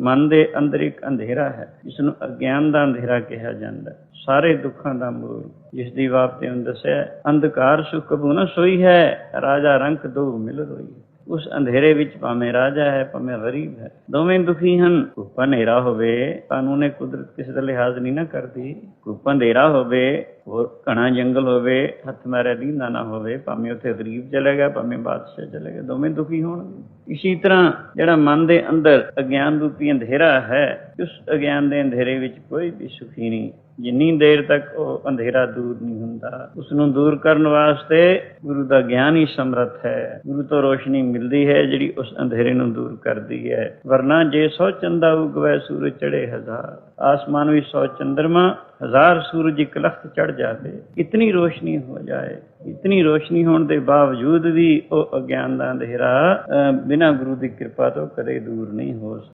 ਮਨ ਦੇ ਅੰਦਰ ਇੱਕ ਅੰਧੇਰਾ ਹੈ ਜਿਸ ਨੂੰ ਅਗਿਆਨ ਦਾ ਅੰਧੇਰਾ ਕਿਹਾ ਜਾਂਦਾ ਹੈ। ਸਾਰੇ ਦੁੱਖਾਂ ਦਾ ਮੂਲ ਜਿਸ ਦੀ ਵਾਪਤੇ ਨੂੰ ਦੱਸਿਆ ਅੰਧਕਾਰ ਸੁਖ ਕਬੂ ਨਾ ਸੋਈ ਹੈ, ਰਾਜਾ ਰੰਕ ਦੋ ਮਿਲ ਰੋਈ ਉਸ ਅੰਧੇਰੇ ਵਿੱਚ ਭਾਵੇਂ ਰਾਜਾ ਹੈ, ਭਾਵੇਂ ਗਰੀਬ ਹੈ, ਦੋਵੇਂ ਦੁਖੀ ਹਨ। ਕੋਈ ਹਨੇਰਾ ਹੋਵੇ, ਕਾਨੂੰਨੇ ਕੁਦਰਤ ਕਿਸੇ ਦਾ ਲਿਹਾਜ਼ ਨਹੀਂ ਨਾ ਕਰਦੀ। ਕੋਈ ਅੰਧੇਰਾ ਹੋਵੇ ਹੋਰ ਘਣਾ ਜੰਗਲ ਹੋਵੇ, ਹੱਥ ਮਾਰੇ ਦੀਨਾ ਨਾ ਹੋਵੇ, ਭਾਵੇਂ ਉੱਥੇ ਗਰੀਬ ਚਲੇਗਾ ਭਾਵੇਂ ਬਾਦਸ਼ਾਹ ਚਲੇ ਚਲੇਗਾ ਦੋਵੇਂ ਦੁਖੀ ਹੋਣਗੇ। ਇਸੇ ਤਰ੍ਹਾਂ ਜਿਹੜਾ ਮਨ ਦੇ ਅੰਦਰ ਅਗਿਆਨ ਰੂਪੀ ਅੰਧੇਰਾ ਹੈ, ਉਸ ਅਗਿਆਨ ਦੇ ਅੰਧੇਰੇ ਵਿੱਚ ਕੋਈ ਵੀ ਸੁਖੀ ਨਹੀਂ। ਜਿੰਨੀ ਦੇਰ ਤੱਕ ਉਹ ਅੰਧੇਰਾ ਦੂਰ ਨਹੀਂ ਹੁੰਦਾ ਉਸ ਨੂੰ ਦੂਰ ਕਰਨ ਵਾਸਤੇ ਗੁਰੂ ਦਾ ਗਿਆਨ ਹੀ ਸਮਰੱਥ ਹੈ। ਗੁਰੂ ਤੋਂ ਰੋਸ਼ਨੀ ਮਿਲਦੀ ਹੈ, ਜਿਹੜੀ ਉਸ ਅੰਧੇਰੇ ਨੂੰ ਦੂਰ ਕਰਦੀ ਹੈ। ਵਰਨਾ ਜੇ ਸੌ ਚੰਦਾ ਉਗਵੇ ਸੂਰਜ ਚੜੇ ਹਜ਼ਾਰ। ਆਸਮਾਨ ਵੀ ਸੌ ਚੰਦਰਮਾ ਹਜ਼ਾਰ ਸੂਰਜ ਇੱਕ ਲਖਤ ਚੜ ਜਾਵੇ, ਇਤਨੀ ਰੋਸ਼ਨੀ ਹੋ ਜਾਏ, ਇਤਨੀ ਰੋਸ਼ਨੀ ਹੋਣ ਦੇ ਬਾਵਜੂਦ ਵੀ ਉਹ ਅਗਿਆਨ ਦਾ ਅੰਧੇਰਾ ਬਿਨਾਂ ਗੁਰੂ ਦੀ ਕਿਰਪਾ ਤੋਂ ਕਦੇ ਦੂਰ ਨਹੀਂ ਹੋ ਸਕਦਾ